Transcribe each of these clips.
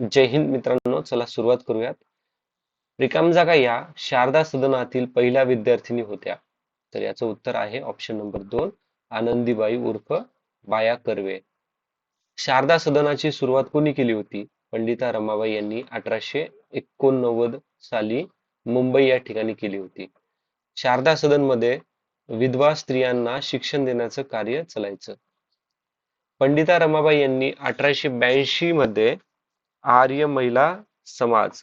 जय हिंद मित्रांनो चला सुरुवात करूयात. रिकाम जागा या शारदा सदनातील पहिल्या विद्यार्थिनी होत्या. तर याचं उत्तर आहे ऑप्शन नंबर दोन आनंदीबाई उर्फ बाया कर्वे. शारदा सदनाची सुरुवात कोणी केली होती? पंडिता रमाबाई यांनी अठराशे एकोणनव्वद साली मुंबई या ठिकाणी केली होती. शारदा सदनमध्ये विधवा स्त्रियांना शिक्षण देण्याचं कार्य चालायचं. पंडिता रमाबाई यांनी अठराशे ब्याऐंशी मध्ये आर्य महिला समाज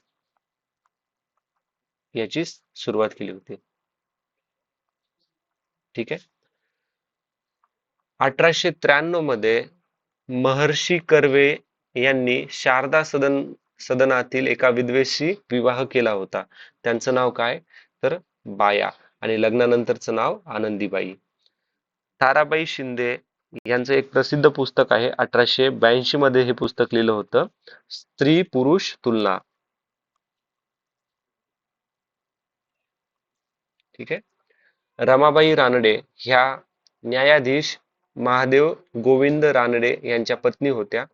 याची सुरुवात केली होती. ठीक आहे? अठराशे त्र्याण्णवमध्ये महर्षी कर्वे यांनी शारदा सदन सदनातील एका विद्वेशी विवाह केला होता. त्यांचं नाव काय? तर बाया. आणि लग्नानंतरचं नाव आनंदीबाई. ताराबाई शिंदे यांचं एक प्रसिद्ध पुस्तक आहे अठराशे ब्याऐंशी मध्ये हे पुस्तक लिहिलं होतं स्त्री पुरुष तुलना. ठीक आहे? रमाबाई रानडे ह्या न्यायाधीश महादेव गोविंद रानडे यांच्या पत्नी होत्या.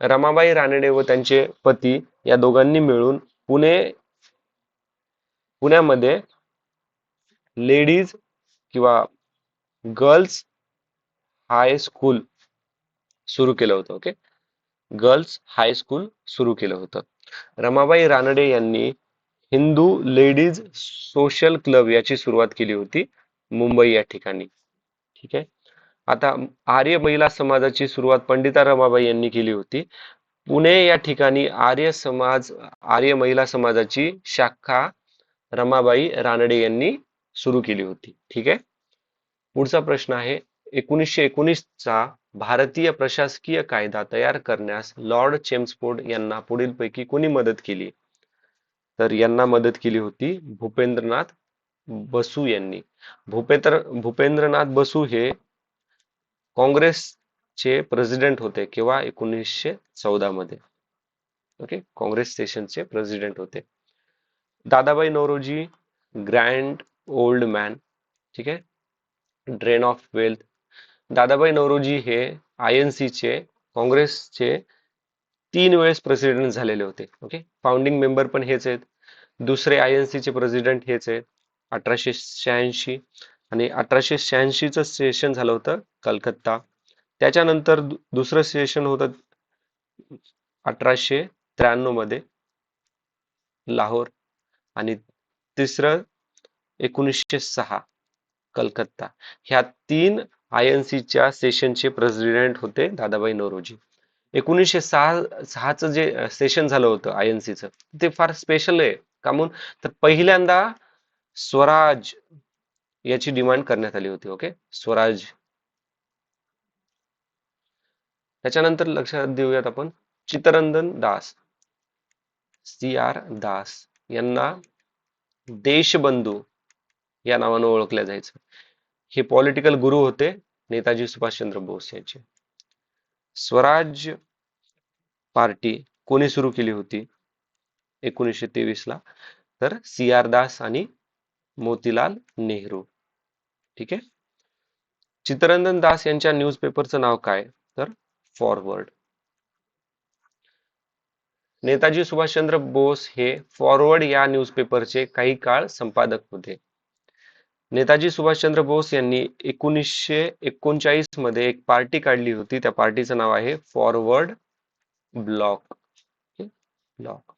रमाबाई रानडे व त्यांचे पती या दोघांनी मिळून पुणे पुण्यामध्ये लेडीज किंवा गर्ल्स हाय स्कूल सुरू केलं होतं ओके गर्ल्स हायस्कूल सुरू केलं होतं. रमाबाई रानडे यांनी हिंदू लेडीज सोशल क्लब याची सुरुवात केली होती मुंबई या ठिकाणी ठीक आहे? आता आर्य महिला समाजाची सुरुवात पंडिता रमाबाई यांनी केली होती. पुणे या ठिकाणी आर्य समाज आर्य महिला समाजाची शाखा रमाबाई रानडे यांनी सुरू केली होती ठीक आहे? पुढचा प्रश्न आहे एकोणीसशे एकोणीसचा भारतीय प्रशासकीय कायदा तयार करण्यास लॉर्ड चेम्सफोर्ड यांना पुढीलपैकी कोणी मदत केली? तर यांना मदत केली होती भूपेंद्रनाथ बसू यांनी. भूपेंद्र भूपेंद्रनाथ बसू हे काँग्रेसचे प्रेसिडेंट होते किंवा एकोणीसशे चौदा मध्ये ओके? काँग्रेस स्टेशनचे प्रेसिडेंट होते. Dadabhai Naoroji grand old man ठीक आहे? Drain of wealth Dadabhai Naoroji हे आय एन चे काँग्रेसचे तीन वेळेस प्रेसिडेंट झालेले होते ओके फाउंडिंग मेंबर पण हेच आहेत. दुसरे आय एन चे प्रेसिडेंट हेच आहेत अठराशे शहाऐंशी. आणि अठराशे शहाऐंशीचं सेशन झालं होतं कलकत्ता. त्याच्यानंतर दुसरं सेशन होतं अठराशे त्र्याण्णवमध्ये लाहोर. आणि तिसरं एकोणीसशे सहा कलकत्ता. ह्या तीन आय एन च्या सेशनचे प्रेसिडेंट होते दादाबाई नौरोजी. एकोणीसशे सहा सहाचं जे सेशन झालं होतं आय एन सीचं ते फार स्पेशल आहे. का म्हणून? तर पहिल्यांदा स्वराज याची डिमांड करण्यात आली होती ओके स्वराज. त्याच्यानंतर लक्षात देऊयात आपण चितरंजन दास सी आर दास यांना देशबंधू या नावानं ओळखल्या जायचं. हे पॉलिटिकल गुरु होते नेताजी सुभाषचंद्र बोस यांचे. स्वराज पार्टी कोणी सुरू केली होती? एकोणीसशे तेवीस ला. तर सी आर दास आणि मोतीलाल नेहरू. ठीक आहे? चित्तरंजन दास यांच्या न्यूजपेपरचं नाव काय? तर फॉरवर्ड नेताजी सुभाषचंद्र बोस हे फॉरवर्ड या न्यूजपेपरचे काही काळ संपादक होते. नेताजी सुभाषचंद्र बोस यांनी एकोणीसशे एकोणचाळीसमध्ये एक पार्टी काढली होती. त्या पार्टीचं नाव आहे फॉरवर्ड ब्लॉक. ब्लॉक.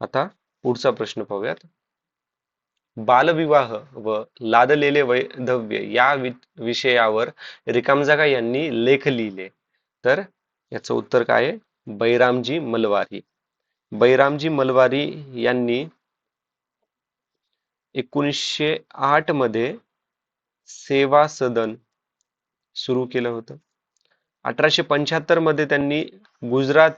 आता पुढचा प्रश्न पाहूयात. बालविवाह व लादलेले वैधव्य या वि विषयावर रिकामजागा यांनी लेख लिहिले. तर याचं उत्तर काय आहे? बैरामजी मलवारी. बैरामजी मलवारी यांनी एकोणीसशे आठमध्ये सेवा सदन सुरू केलं होतं. अठराशे पंच्याहत्तरमध्ये त्यांनी गुजरात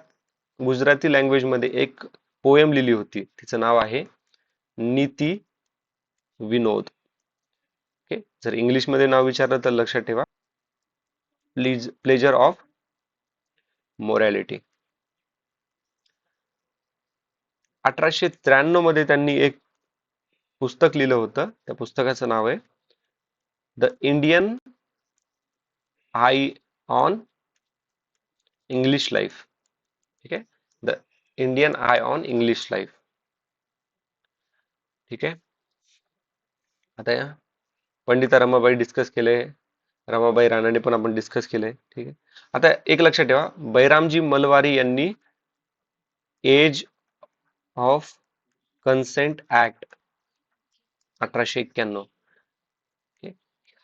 गुजराती लँग्वेजमध्ये एक पोयम लिहिली होती. तिचं नाव आहे नीती विनोद. ओके जर इंग्लिशमध्ये नाव विचारलं तर लक्षात ठेवा. प्लीज प्लेजर ऑफ मोरॅलिटी अठराशे त्र्याण्णवमध्ये त्यांनी एक पुस्तक लिहिलं होतं. त्या पुस्तकाचं नाव आहे the Indian eye on English life. ठीक आहे? The Indian eye on English life. ठीक आहे? आता या. पंडिता रमाबाई डिस्कस केले. रमाबाई राणाने पण आपण डिस्कस केले. ठीक आहे? आता एक लक्षात ठेवा. बैरामजी मलवारी यांनी एज ऑफ कन्सेंट ऍक्ट अठराशे एक्क्याण्णव.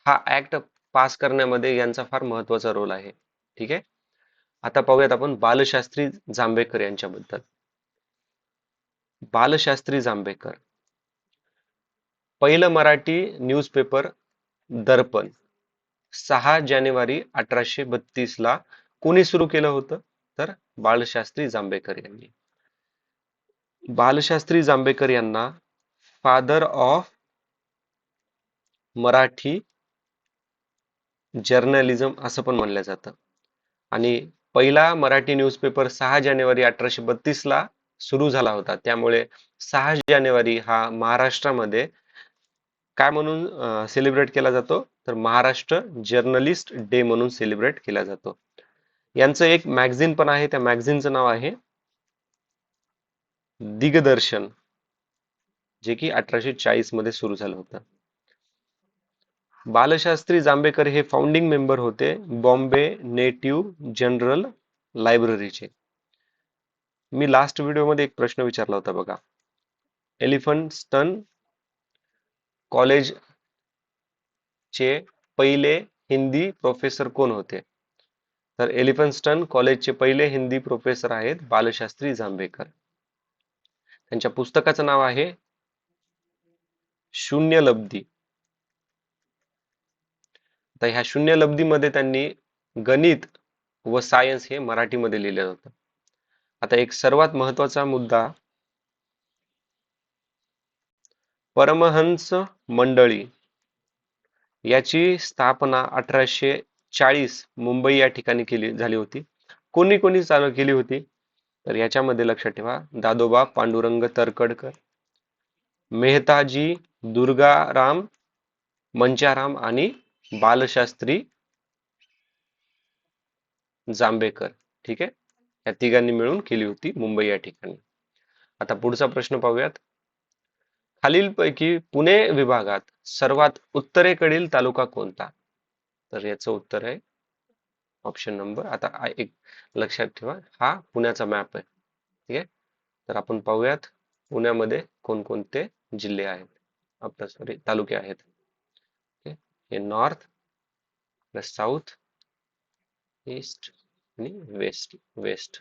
हा ऍक्ट पास करण्यामध्ये यांचा फार महत्त्वाचा रोल आहे. ठीक आहे? आता पाहूयात आपण बालशास्त्री जांभेकर यांच्याबद्दल. बालशास्त्री जांभेकर. पहिलं मराठी न्यूजपेपर दर्पण. सहा जानेवारी अठराशे बत्तीस ला कोणी सुरू केलं होतं? तर बालशास्त्री जांभेकर यांनी. बालशास्त्री जांभेकर यांना फादर ऑफ मराठी जर्नलिझम असं पण म्हणलं जातं. आणि पहिला मराठी न्यूजपेपर सहा जानेवारी अठराशे बत्तीस ला सुरू झाला होता. त्यामुळे सहा जानेवारी हा महाराष्ट्रामध्ये काय म्हणून सेलिब्रेट केला जातो? तर महाराष्ट्र जर्नलिस्ट डे म्हणून सेलिब्रेट केला जातो. यांचं एक मॅगझिन पण आहे. त्या मॅगझिनचं नाव आहे दिग्दर्शन जे की अठराशे चाळीसमध्ये सुरू झालं होतं. बालशास्त्री जांभेकर हे फाउंडिंग मेंबर होते बॉम्बे नेटिव्ह जनरल लायब्ररीचे. मी लास्ट व्हिडिओमध्ये एक प्रश्न विचारला होता बघा. एलिफंटस्टन कॉलेज चे पहिले हिंदी प्रोफेसर कोण होते? तर एलिफंटस्टन कॉलेजचे पहिले हिंदी प्रोफेसर आहेत बालशास्त्री जांभेकर. त्यांच्या पुस्तकाचं नाव आहे शून्य लब्धी तर ह्या शून्य लब्धीमध्ये त्यांनी गणित व सायन्स हे मराठीमध्ये लिहिलं होतं. आता एक सर्वात महत्त्वाचा मुद्दा परमहंस मंडळी याची स्थापना अठराशे चाळीस मुंबई या ठिकाणी केली झाली होती. कोणी कोणी चालू केली होती? तर याच्यामध्ये लक्षात ठेवा दादोबा पांडुरंग तरकडकर मेहताजी दुर्गाराम मंचाराम आणि बालशास्त्री जांभेकर. ठीक आहे? या तिघांनी मिळून केली होती मुंबई या ठिकाणी. आता पुढचा प्रश्न पाहूयात. खालीलपैकी पुणे विभागात सर्वात उत्तरेकडील तालुका कोणता? तर याचं उत्तर आहे ऑप्शन नंबर आता एक लक्षात ठेवा. हा पुण्याचा मॅप आहे. ठीक आहे? तर आपण पाहूयात पुण्यामध्ये कोणकोणते जिल्हे आहेत? आपल्या सॉरी तालुके आहेत. हे नॉर्थ साऊथ ईस्ट आणि वेस्ट वेस्ट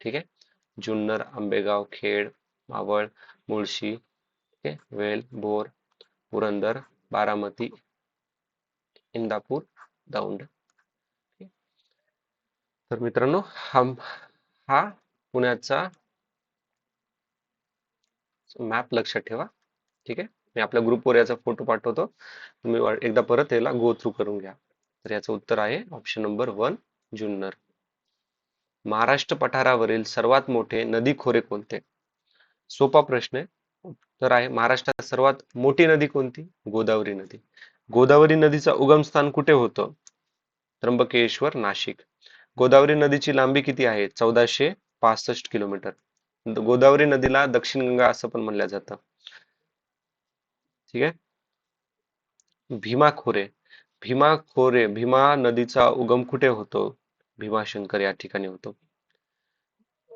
ठीक आहे जुन्नर आंबेगाव खेड मावळ मुळशी ठीक आहे वेल बोर पुरंदर बारामती इंदापूर दौंड. तर मित्रांनो हा हा पुण्याचा मॅप लक्षात ठेवा. ठीक आहे मी आपल्या ग्रुपवर याचा फोटो पाठवतो. तुम्ही एकदा परत याला गो थ्रू करून घ्या. तर याचं उत्तर आहे option number one Junnar. Maharashtra पठारावरील सर्वात मोठे नदी खोरे कोणते? सोपा प्रश्न आहे. तर आहे महाराष्ट्रात सर्वात मोठी नदी कोणती? गोदावरी नदी. गोदावरी नदीचा उगमस्थान कुठे होतं? त्र्यंबकेश्वर नाशिक. गोदावरी नदीची लांबी किती आहे? चौदाशे पासष्ट किलोमीटर. गोदावरी नदीला दक्षिण गंगा असं पण म्हणलं जातं. ठीक आहे? भीमा खोरे भीमा खोरे भीमा नदीचा उगम कुठे होतो? भीमाशंकर या ठिकाणी होतो.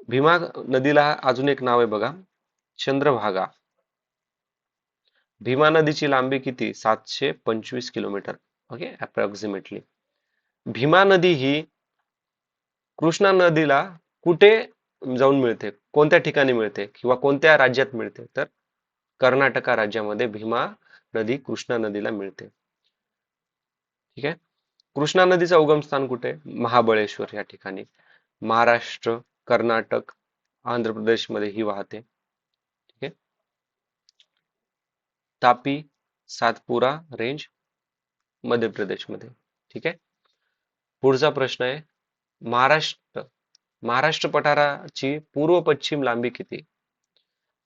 भीमा नदीला अजून एक नाव आहे बघा. चंद्रभागा. भीमा नदीची लांबी किती? सातशे पंचवीस किलोमीटर. ओके? अप्रॉक्सिमेटली भीमा नदी ही कृष्णा नदीला कुठे जाऊन मिळते? कोणत्या ठिकाणी मिळते? किंवा कोणत्या राज्यात मिळते? तर कर्नाटका राज्यामध्ये भीमा नदी कृष्णा नदीला मिळते. ठीक आहे? कृष्णा नदीचा उगम स्थान कुठे? महाबळेश्वर या ठिकाणी. महाराष्ट्र कर्नाटक आंध्र प्रदेशमध्ये ही वाहते. ठीक आहे? तापी सातपुरा रेंज मध्य प्रदेशमध्ये. ठीक आहे? पुढचा प्रश्न आहे महाराष्ट्र महाराष्ट्र पठाराची पूर्व पश्चिम लांबी किती?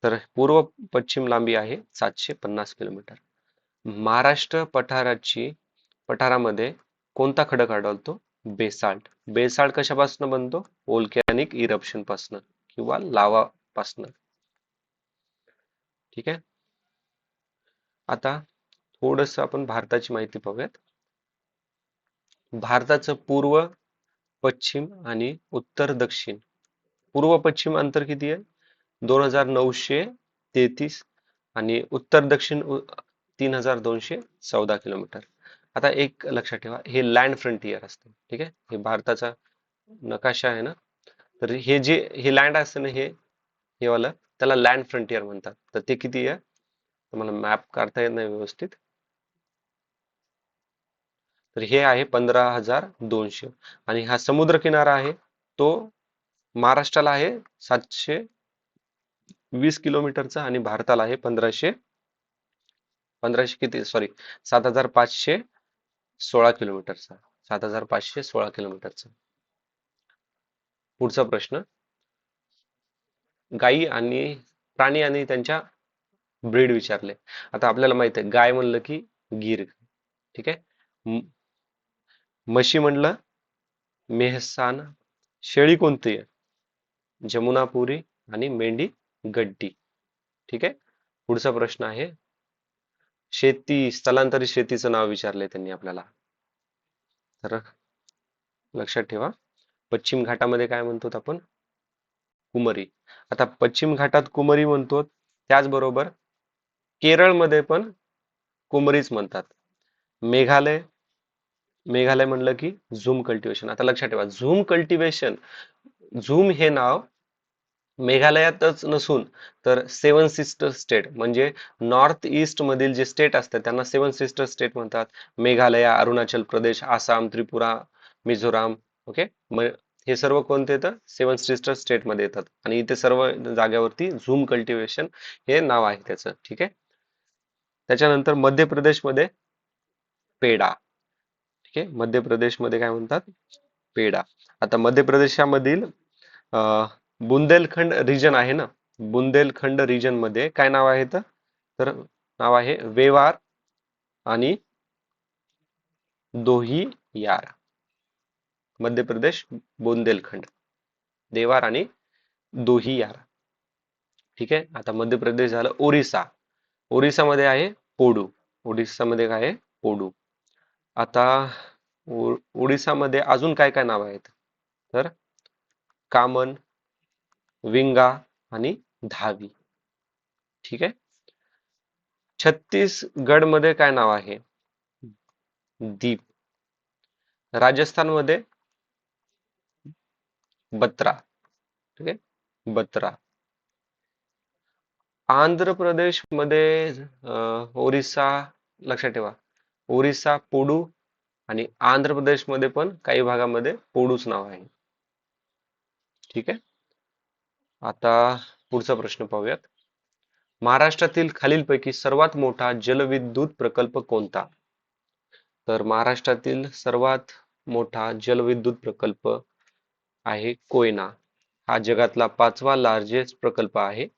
तर पूर्व पश्चिम लांबी आहे सातशे पन्नास किलोमीटर. महाराष्ट्र पठाराची पठारामध्ये कोणता खडक आढळतो? बेसाल्ट. बेसाल्ट कशापासून बनतो? ओल्कॅनिक इरप्शनपासून किंवा लावा पासन. ठीक आहे? आता थोडस आपण भारताची माहिती पाहूयात. भारताचं पूर्व पश्चिम आणि उत्तर दक्षिण. पूर्व पश्चिम अंतर किती आहे? दोन हजार नऊशे तेहतीस आणि उत्तर दक्षिण तीन हजार दोनशे चौदा किलोमीटर. आता एक लक्षात ठेवा हे लँड फ्रंटियर असते ठीक आहे? हे भारताचा नकाशा आहे ना? तर हे जे हे लँड असतं ना हे हे वाला त्याला लँड फ्रंटियर म्हणतात. तर ते किती आहे? तुम्हाला मॅप काढता येत नाही व्यवस्थित. तर हे आहे पंधरा हजार दोनशे. आणि हा समुद्र किनारा आहे तो महाराष्ट्राला आहे सातशे वीस किलोमीटरचा आणि भारताला आहे पंधराशे पंधराशे किती सॉरी सात हजार पाचशे सोळा किलोमीटरचा. सात हजार पाचशे सोळा किलोमीटरचा. पुढचा प्रश्न. गायी आणि प्राणी आणि त्यांच्या ब्रीड विचारले. आता आपल्याला माहीत आहे गाय म्हणलं की गिर. ठीक आहे? म्हशी म्हणलं मेहसान. शेळी कोणती आहे? जमुनापुरी आणि मेंढी गड्डी. ठीक आहे? पुढचा प्रश्न आहे. शेती स्थलांतरित शेतीचं नाव विचारलंय त्यांनी आपल्याला. तर लक्षात ठेवा. पश्चिम घाटामध्ये काय म्हणतो आपण? कुमरी. आता पश्चिम घाटात कुमरी म्हणतो त्याचबरोबर केरळमध्ये पण कुमरीच म्हणतात. मेघालय. मेघालय म्हणलं की झूम कल्टिवेशन आता लक्षात ठेवा. झूम कल्टिवेशन झूम हे नाव मेघालयातच नसून तर सेवन सिस्टर स्टेट म्हणजे नॉर्थ ईस्ट मधील जे स्टेट असतात त्यांना सेवन सिस्टर स्टेट म्हणतात. मेघालय अरुणाचल प्रदेश आसाम त्रिपुरा मिझोराम ओके हे सर्व कोणते तर? सेवन सिस्टर स्टेटमध्ये येतात. आणि इथे सर्व जाग्यावरती झूम कल्टिवेशन हे नाव आहे त्याचं ठीक आहे? त्याच्यानंतर मध्य प्रदेशमध्ये पेडा ठीक आहे? मध्य प्रदेशमध्ये काय म्हणतात? पेडा आता मध्य प्रदेशामधील अं, बुंदेलखंड रिजन आहे ना? बुंदेलखंड रिजनमध्ये काय नाव आहे तर नाव आहे वेवार आणि दोहियार. मध्य प्रदेश बुंदेलखंड. देवार आणि दोहियार. ठीक आहे? आता मध्य प्रदेश झालं ओरिसा. ओरिसामध्ये आहे पोडू. ओडिसामध्ये काय आहे? पोडू. आता ओ- ओडिसामध्ये अजून काय काय नाव आहेत? तर कामन विंगा आणि धावी. ठीक आहे? छत्तीसगडमध्ये काय नाव आहे? दीप. राजस्थानमध्ये? बत्रा. ठीक आहे? बत्रा. आंध्र प्रदेशमध्ये ओरिसा लक्षात ठेवा. ओरिसा पोडू आणि आंध्र प्रदेशमध्ये पण काही भागामध्ये पोडूच नाव आहे. ठीक आहे? आता पुढचा प्रश्न पाहूयात. महाराष्ट्रातील खालीलपैकी सर्वात मोठा जलविद्युत प्रकल्प कोणता? तर महाराष्ट्रातील सर्वात मोठा जलविद्युत प्रकल्प आहे कोयना. हा जगातला पाचवा लार्जेस्ट प्रकल्प आहे.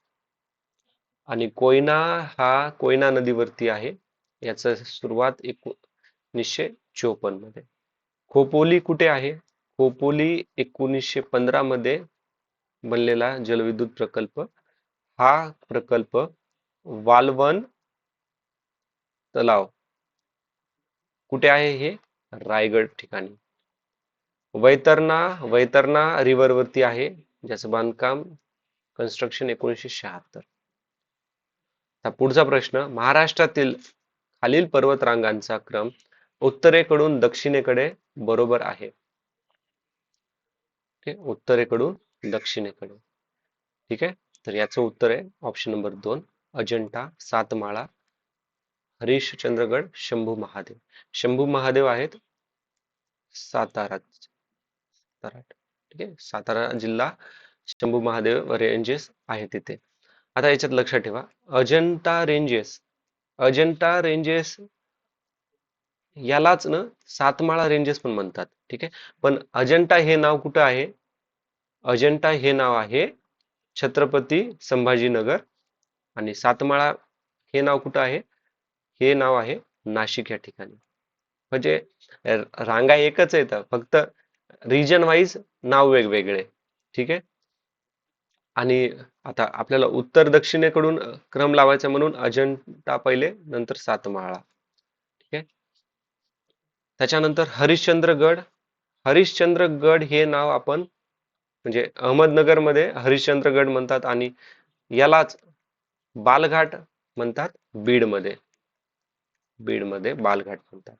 आणि कोयना हा कोयना नदीवरती आहे. याचा सुरुवात एकोणीसशे चोपन्नमध्ये. खोपोली कुठे आहे? खोपोली एकोणीसशे पंधरा मध्ये बनलेला जलविद्युत प्रकल्प. हा प्रकल्प वालवन तलाव. कुठे आहे हे? रायगड ठिकाणी. वैतरणा वैतरणा रिव्हर वरती आहे ज्याचं बांधकाम कन्स्ट्रक्शन एकोणीसशे शहात्तर. पुढचा प्रश्न महाराष्ट्रातील खालील पर्वतरांगांचा क्रम उत्तरेकडून दक्षिणेकडे बरोबर आहे. ठीक आहे उत्तरेकडून दक्षिणेकडे. ठीक आहे? तर याचं उत्तर आहे ऑप्शन नंबर दोन अजंठा सातमाळा हरिश्चंद्रगड शंभू महादेव. शंभू महादेव आहेत सातारा सातारा. ठीक आहे? सातारा जिल्हा शंभू महादेव रेंजेस आहे तिथे. आता याच्यात लक्षात ठेवा. अजंता रेंजेस अजंता रेंजेस यालाच ना सातमाळा रेंजेस पण म्हणतात. ठीक आहे? पण अजंठा हे नाव कुठं आहे? अजंठा हे नाव आहे छत्रपती संभाजीनगर. आणि सातमाळा हे नाव कुठं आहे? हे नाव आहे नाशिक या ठिकाणी. म्हणजे रांगा एकच आहेत. फक्त रिजन वाईज नाव वेगवेगळे. ठीक आहे? आणि आता आपल्याला उत्तर दक्षिणेकडून क्रम लावायचा म्हणून अजंठा पहिले नंतर सातमाळा. ठीक आहे? त्याच्यानंतर हरिश्चंद्रगड. हरिश्चंद्रगड हे नाव आपण म्हणजे अहमदनगरमध्ये हरिश्चंद्रगड म्हणतात आणि यालाच बालघाट म्हणतात बीडमध्ये. बीडमध्ये बालघाट म्हणतात.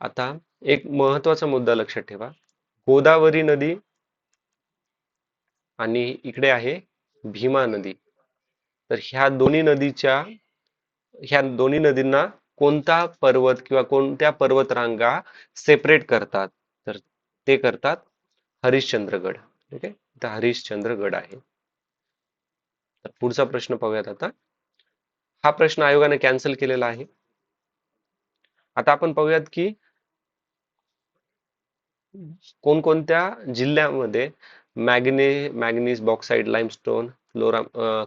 आता एक महत्त्वाचा मुद्दा लक्षात ठेवा. गोदावरी नदी आणि इकडे आहे भीमा नदी. तर ह्या दोन्ही नदीच्या ह्या दोन्ही नदींना कोणता पर्वत किंवा कोणत्या पर्वतरांगा सेपरेट करतात? तर ते करतात हरिश्चंद्रगड. ठीक आहे इथं हरिश्चंद्रगड आहे. तर पुढचा प्रश्न पाहूयात आता. हा प्रश्न आयोगाने कॅन्सल केलेला आहे. आता आपण पाहूयात की कोणकोणत्या जिल्ह्यामध्ये मॅग्ने मॅग्नीज बॉक्साईड लाईमस्टोन क्लोरा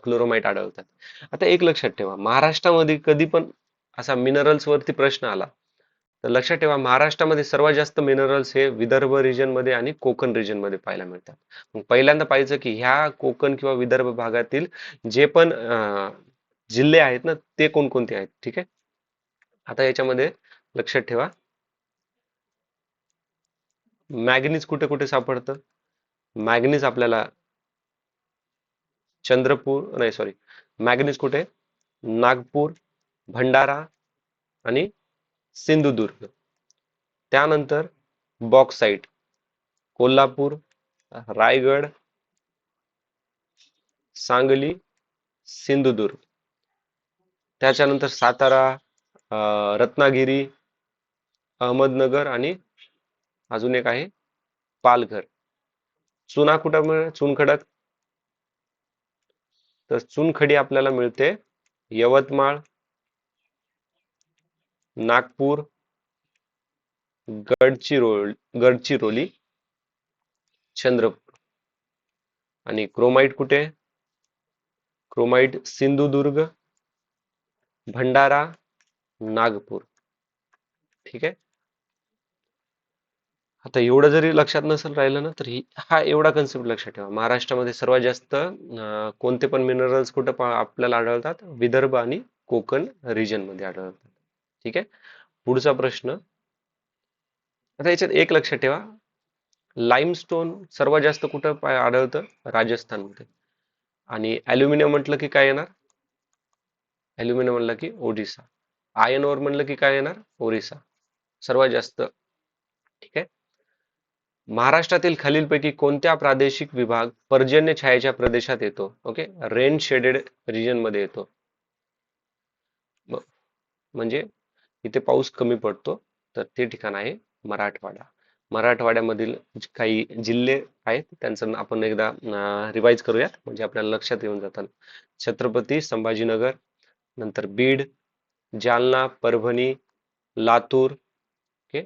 क्लोरोमाइट आढळतात? आता एक लक्षात ठेवा. महाराष्ट्रामध्ये कधी पण असा मिनरल्स वरती प्रश्न आला तर लक्षात ठेवा महाराष्ट्रामध्ये सर्वात जास्त मिनरल्स हे विदर्भ रिजनमध्ये आणि कोकण रिजनमध्ये पाहायला मिळतात. मग पहिल्यांदा पाहिजे की ह्या कोकण किंवा विदर्भ भागातील जे पण जिल्हे आहेत ना ते कोणकोणते आहेत? ठीक आहे? आता याच्यामध्ये लक्षात ठेवा. मॅग्नीज कुठे कुठे सापडतं? मॅग्नीज आपल्याला चंद्रपूर नाही सॉरी मॅग्नीज कुठे? नागपूर भंडारा आणि सिंधुदुर्ग. त्यानंतर बॉक्साईट कोल्हापूर रायगड सांगली सिंधुदुर्ग. त्याच्यानंतर सातारा रत्नागिरी अहमदनगर आणि अजून एक आहे पालघर. चुनाकुटा चुनखडात. चुनखडक तर चुनखडी आपल्याला मिळते यवतमाळ नागपूर गडचिरोली गडचिरोली चंद्रपूर. आणि क्रोमाइट कुठे? क्रोमाइट सिंधुदुर्ग भंडारा नागपूर. ठीक आहे? आता एवढं जरी लक्षात नसेल राहिलं ना तर हा एवढा कन्सेप्ट लक्षात ठेवा. महाराष्ट्रामध्ये सर्वात जास्त कोणते पण मिनरल्स कुठं आपल्याला आढळतात? विदर्भ आणि कोकण रिजनमध्ये आढळतात. ठीक आहे? पुढचा प्रश्न. आता याच्यात एक लक्षात ठेवा. लाईमस्टोन सर्वात जास्त कुठं आढळतं? राजस्थानमध्ये. आणि अॅल्युमिनियम म्हटलं की काय येणार? अॅल्युमिनियम म्हणलं की ओडिसा आयन ओर म्हणलं की काय येणार? ओरिसा. सर्वात जास्त. ठीक आहे? महाराष्ट्रातील खालीलपैकी कोणत्या प्रादेशिक विभाग पर्जन्य छायेच्या प्रदेशात येतो? ओके? रेन शेडेड रिजनमध्ये येतो. म्हणजे इथे पाऊस कमी पडतो तर ते ठिकाण आहे मराठवाडा. मराठवाड्यामधील काही जिल्हे आहेत त्यांचं आपण एकदा रिवाइज करूयात. म्हणजे आपल्याला लक्षात येऊन जातात छत्रपती संभाजीनगर नंतर बीड जालना परभणी लातूर ओके?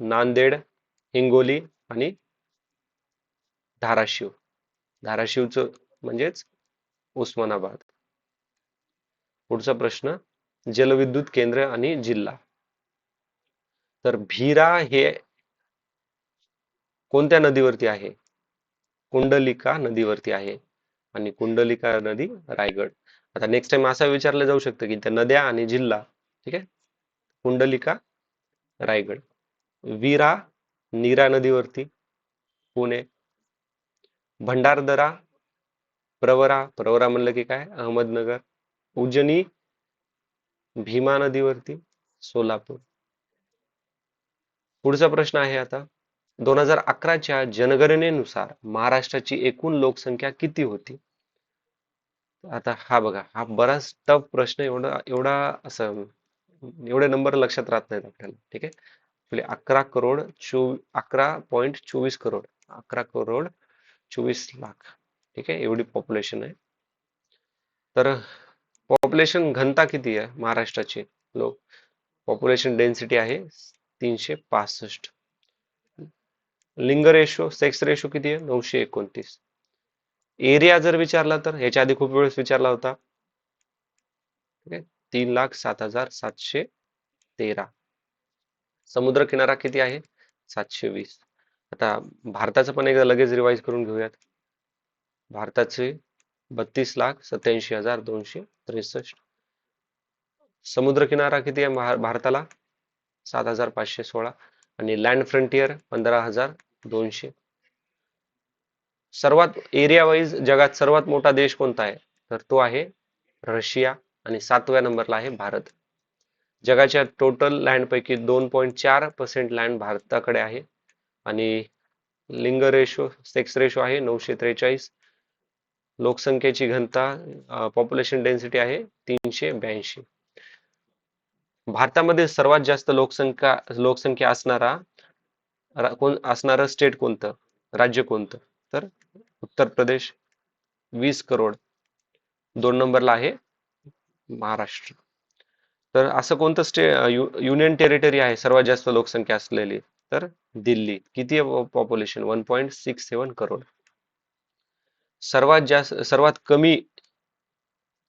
नांदेड हिंगोली आणि धाराशिव. धाराशिवचं म्हणजेच उस्मानाबाद. पुढचा प्रश्न जलविद्युत केंद्र आणि जिल्हा. तर भीरा हे कोणत्या नदीवरती आहे? कुंडलिका नदीवरती आहे आणि कुंडलिका नदी रायगड. आता नेक्स्ट टाइम असं विचारलं जाऊ शकतं की त्या नद्या आणि जिल्हा ठीक आहे? कुंडलिका रायगड. वीरा नीरा नदीवरती पुणे. भंडारदरा प्रवरा प्रवरा म्हणलं की काय? अहमदनगर. उज्जनी भीमा नदीवरती सोलापूर. पुढचा प्रश्न आहे आता. दोन हजार अकराच्या जनगणनेनुसार महाराष्ट्राची एकूण लोकसंख्या किती होती? आता हा बघा हा बराच टफ प्रश्न एवढा एवढा असं एवढे नंबर लक्षात राहत नाहीत आपल्याला. ठीक आहे? आपले अकरा करोड चो अकरा पॉईंट चोवीस करोड. अकरा करोड चोवीस लाख. ठीक आहे? एवढी पॉप्युलेशन आहे. तर पॉप्युलेशन घनता किती आहे महाराष्ट्राची? लोक पॉप्युलेशन डेन्सिटी आहे तीनशे पासष्ट. लिंग रेशो सेक्स रेशो किती आहे? नऊशे एकोणतीस. एरिया जर विचारला तर ह्याच्या आधी खूप वेळेस विचारला होता. ठीक आहे तीन लाख सात हजार सातशे तेरा. समुद्र किनारा किती आहे? सातशे वीस. आता भारताचं पण एकदा लगेच रिवाइज करून घेऊयात. भारताचे बत्तीस लाख सत्याऐंशी हजार दोनशे त्रेसष्ट. समुद्रकिनारा किती आहे भारताला? सात हजार पाचशे सोळा. आणि लँड फ्रंटियर पंधरा हजार दोनशे. सर्वात एरिया वाईज जगात सर्वात मोठा देश कोणता आहे? तर तो आहे रशिया आणि सातव्या नंबरला आहे भारत. जगाच्या टोटल लँड पैकी दोन पॉईंट चार पर्सेंट लँड भारताकडे आहे. आणि लिंग रेशो सेक्स रेशो आहे नऊशे त्रेचाळीस. लोकसंख्येची घनता पॉप्युलेशन डेन्सिटी आहे तीनशे ब्याऐंशी. भारतामध्ये सर्वात जास्त लोकसंख्या लोकसंख्या असणारा कोण असणारं स्टेट कोणतं? राज्य कोणतं? तर उत्तर प्रदेश वीस करोड. दोन नंबरला आहे महाराष्ट्र. तर असं कोणतं स्टे युनियन टेरिटरी आहे सर्वात जास्त लोकसंख्या असलेली? तर दिल्ली. किती population one point six seven crore. सर्वात जास्त सर्वात कमी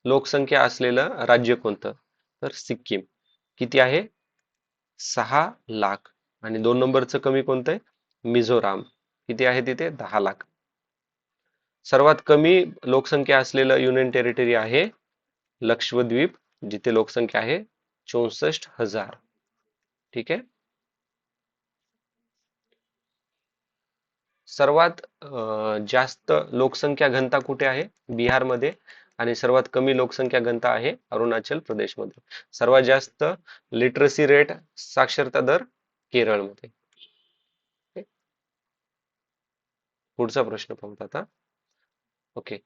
लोकसंख्या असलेलं राज्य कोणतं? तर सिक्कीम. किती आहे? सहा लाख. आणि दोन नंबरचं कमी कोणतं आहे? मिझोराम. किती आहे तिथे? दहा लाख. सर्वात कमी लोकसंख्या असलेलं युनियन टेरिटरी आहे लक्षद्वीप जिथे लोकसंख्या आहे चौसष्ट हजार. ठीक आहे? सर्वात जास्त लोकसंख्या घनता कुठे आहे? बिहारमध्ये आणि सर्वात कमी लोकसंख्या घनता आहे अरुणाचल प्रदेशमध्ये. सर्वात जास्त लिटरसी रेट साक्षरता दर केरळमध्ये. पुढचा प्रश्न पाहूत आता. ओके.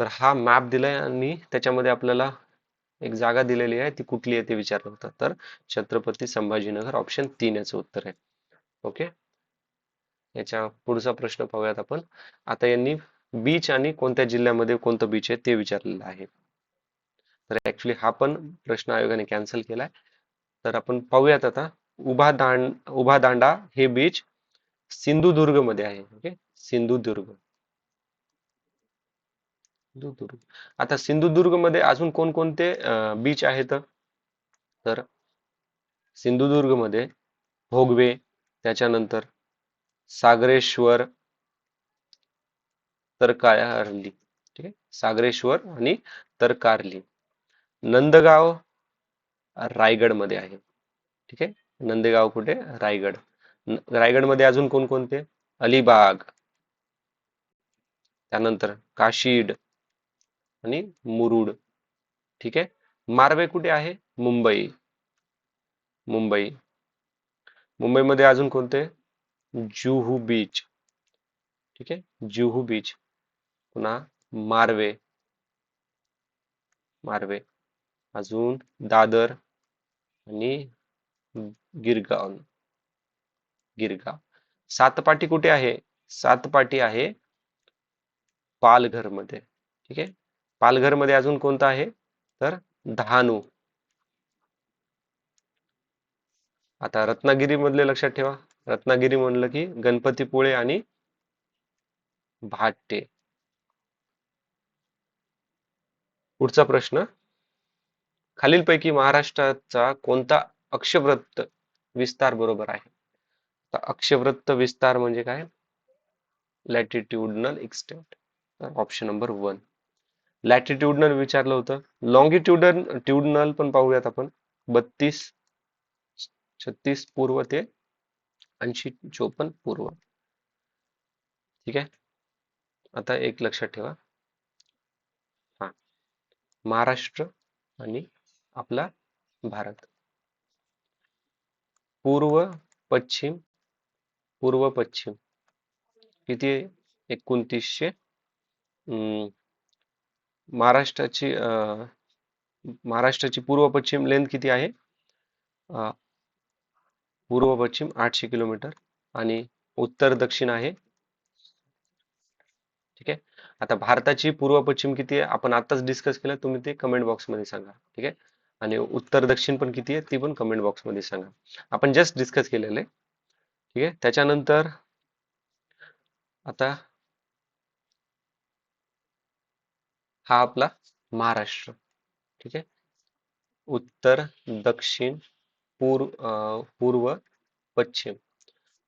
तर हा मॅप दिलाय आणि त्याच्यामध्ये आपल्याला एक जागा दिलेली आहे. ती कुठली आहे ते विचारलं होतं. तर छत्रपती संभाजीनगर ऑप्शन तीन याचं उत्तर आहे. ओके? याच्या पुढचा प्रश्न पाहूयात आपण. आता यांनी बीच आणि कोणत्या जिल्ह्यामध्ये कोणतं बीच आहे ते विचारलेलं आहे. तर ऍक्च्युली हा पण प्रश्न आयोगाने कॅन्सल केलाय. तर आपण पाहूयात आता उभा दांड उभा दांडा हे बीच सिंधुदुर्गमध्ये आहे. ओके सिंधुदुर्ग. सिंधुदुर्ग. आता सिंधुदुर्गमध्ये अजून कोणकोणते बीच आहेत? तर सिंधुदुर्गमध्ये भोगवे त्याच्यानंतर सागरेश्वर तरकारली. ठीक आहे? सागरेश्वर आणि तरकारली. नंदगाव रायगडमध्ये आहे. ठीक आहे? नंदगाव कुठे? रायगड. रायगडमध्ये अजून कोणकोणते? अलिबाग. त्यानंतर काशीड आणि मुरुड. ठीक आहे? मार्वे कुठे आहे? मुंबई. मुंबई. मुंबईमध्ये अजून कोणते? जुहू बीच ठीक आहे? जुहू बीच पुन्हा मार्वे मार्वे अजून दादर आणि गिरगाव गिरगाव. सातपाटी कुठे आहे? सातपाटी आहे पालघरमध्ये ठीक आहे? पालघरमध्ये अजून कोणता आहे? तर डहाणू आता रत्नागिरी मधले लक्षात ठेवा. रत्नागिरी म्हणलं की गणपतीपुळे आणि भाट्टे पुढचा प्रश्न खालीलपैकी महाराष्ट्राचा कोणता अक्षवृत्त विस्तार बरोबर आहे? अक्षवृत्त विस्तार म्हणजे काय? Latitudinal extent option number one latitudinal विचारलं होतं. लॉंगिट्युडन ट्युडनल पण पाहूयात आपण. बत्तीस छत्तीस पूर्व ते ऐंशी चोपन्न पूर्व. ठीक आहे? आता एक लक्षात ठेवा. हा. महाराष्ट्र आणि आपला भारत. पूर्व पश्चिम पूर्व पश्चिम. किती एकोणतीसशे अं, महाराष्ट्राची अं, महाराष्ट्राची पूर्व पश्चिम लेंथ किती आहे? पूर्व पश्चिम आठशे किलोमीटर आणि उत्तर दक्षिण आहे. ठीक आहे? आता भारताची पूर्व पश्चिम किती आहे? आपण आताच डिस्कस केलं तुम्ही ते कमेंट बॉक्समध्ये सांगा. ठीक आहे? आणि उत्तर दक्षिण पण किती आहे? ती पण कमेंट बॉक्समध्ये सांगा. आपण जस्ट डिस्कस केलेलं आहे. ठीक आहे? त्याच्यानंतर आता हा आपला महाराष्ट्र. ठीक आहे? उत्तर दक्षिण पूर्व अं, पूर्व पश्चिम.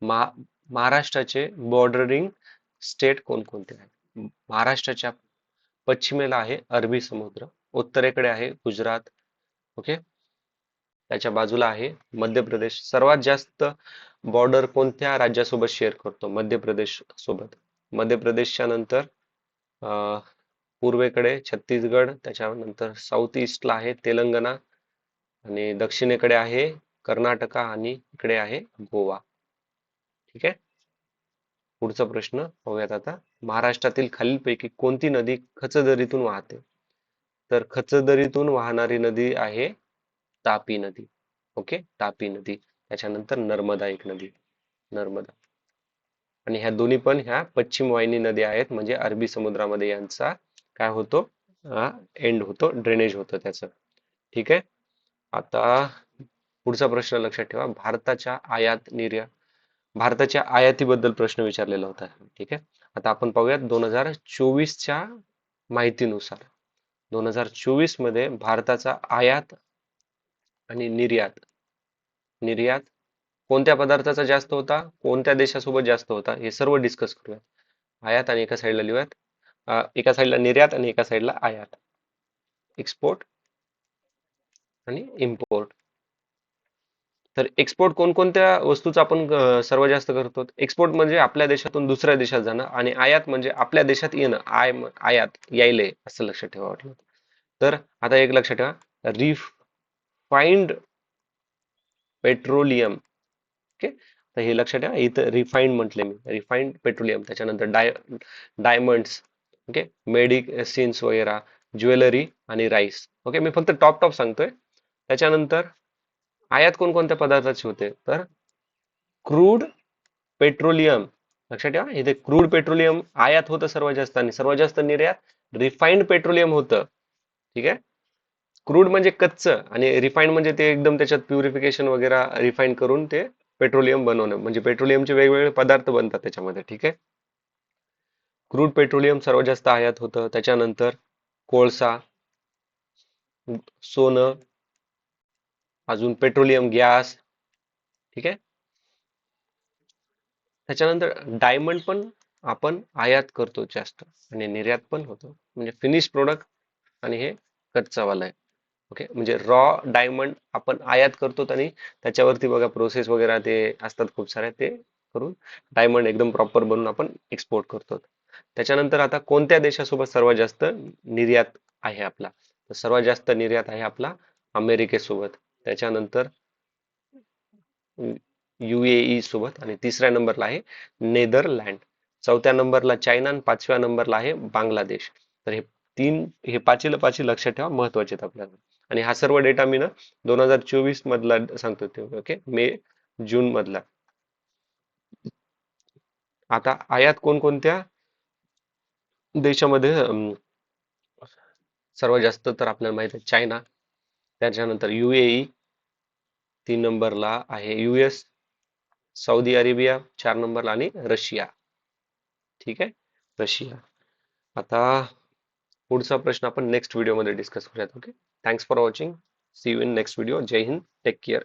महा महाराष्ट्राचे बॉर्डरिंग स्टेट कोणकोणते आहेत? महाराष्ट्राच्या पश्चिमेला आहे अरबी समुद्र उत्तरेकडे आहे गुजरात ओके त्याच्या बाजूला आहे मध्य प्रदेश. सर्वात जास्त बॉर्डर कोणत्या राज्यासोबत शेअर करतो? मध्य प्रदेश सोबत. मध्य प्रदेशच्या नंतर अं, पूर्वेकडे छत्तीसगड त्याच्यानंतर साऊथ ईस्टला आहे तेलंगणा आणि दक्षिणेकडे आहे कर्नाटका आणि इकडे आहे गोवा. ठीक आहे? पुढचा प्रश्न पाहूयात आता. महाराष्ट्रातील खालीलपैकी कोणती नदी खचदरीतून वाहते? तर खचदरीतून वाहणारी नदी आहे तापी नदी. ओके? तापी नदी. त्याच्यानंतर नर्मदा एक नदी. नर्मदा. आणि ह्या दोन्ही पण ह्या पश्चिम वाहिनी नदी आहेत. म्हणजे अरबी समुद्रामध्ये यांचा काय होतो? एंड होतो. ड्रेनेज होतं त्याचं. ठीक आहे? आता पुढचा प्रश्न लक्षात ठेवा. भारताच्या आयात निर्यात भारताच्या आयातीबद्दल प्रश्न विचारलेला होता. ठीक आहे? आता आपण पाहूयात दोन हजार चोवीसच्या माहितीनुसार. दोन हजार चोवीसमध्ये भारताचा आयात आणि निर्यात निर्यात कोणत्या पदार्थाचा जास्त होता? कोणत्या देशासोबत जास्त होता? हे सर्व डिस्कस करूयात. आयात आणि एका साईडला लिहूयात. एका साईडला निर्यात आणि एका साईडला आयात. एक्सपोर्ट आणि इम्पोर्ट तर एक्सपोर्ट कोणकोणत्या वस्तूचा आपण सर्वात जास्त करतो? एक्सपोर्ट म्हणजे आपल्या देशातून दुसऱ्या देशात जाणं आणि आयात म्हणजे आपल्या देशात येणं. आय आयात यायले असं लक्षात ठेवा वाटलं. तर आता एक लक्षात ठेवा. Refined petroleum okay? तर हे लक्षात ठेवा. इथं रिफाईंड म्हटले मी. रिफाइंड पेट्रोलियम त्याच्यानंतर डाय डायमंड्स ओके? मेडिसिन्स वगैरे ज्वेलरी आणि राईस ओके? मी फक्त टॉप टॉप सांगतोय. त्याच्यानंतर आयात कोणकोणत्या पदार्थाची होते? तर क्रूड पेट्रोलियम. लक्षात ठेवा इथे क्रूड पेट्रोलियम आयात होतं सर्वात जास्त आणि सर्वात जास्त निर्यात रिफाइंड पेट्रोलियम होतं. ठीक आहे? क्रूड म्हणजे कच्चं आणि रिफाइंड म्हणजे ते एकदम त्याच्यात प्युरिफिकेशन वगैरे रिफाईन करून ते पेट्रोलियम बनवणं. म्हणजे पेट्रोलियमचे वेगवेगळे पदार्थ बनतात त्याच्यामध्ये. ठीक आहे? क्रूड पेट्रोलियम सर्वात जास्त आयात होतं. त्याच्यानंतर कोळसा सोनं अजून पेट्रोलियम गॅस ठीक आहे? त्याच्यानंतर डायमंड पण आपण आयात करतो जास्त आणि निर्यात पण होतो. म्हणजे फिनिश प्रोडक्ट आणि हे कच्चावाला आहे. ओके म्हणजे रॉ डायमंड आपण आयात करतो आणि त्याच्यावरती बघा प्रोसेस वगैरे ते असतात खूप सारे ते करून डायमंड एकदम प्रॉपर बनवून आपण एक्सपोर्ट करतो. त्याच्यानंतर आता कोणत्या देशासोबत सर्वात जास्त निर्यात आहे आपला? तर सर्वात जास्त निर्यात आहे आपला अमेरिकेसोबत. त्याच्यानंतर युएई सोबत आणि तिसऱ्या नंबरला आहे नेदरलँड. चौथ्या नंबरला चायना आणि पाचव्या नंबरला आहे बांगलादेश. तर हे तीन हे पाचीला पाची लक्षात ठेवा महत्त्वाचे आहेत आपल्याला. आणि हा सर्व डेटा मी ना दोन हजार चोवीस मधला सांगतो ते ओके? मे जून मधला. आता आयात कोणकोणत्या देशामध्ये सर्वात जास्त तर आपल्याला माहीत आहे चायना. त्याच्यानंतर युएई तीन नंबरला आहे युएस सौदी अरेबिया चार नंबरला आणि रशिया. ठीक आहे? रशिया. आता पुढचा प्रश्न आपण नेक्स्ट व्हिडिओमध्ये डिस्कस करूयात okay thanks for watching see you in next video Jai Hind take care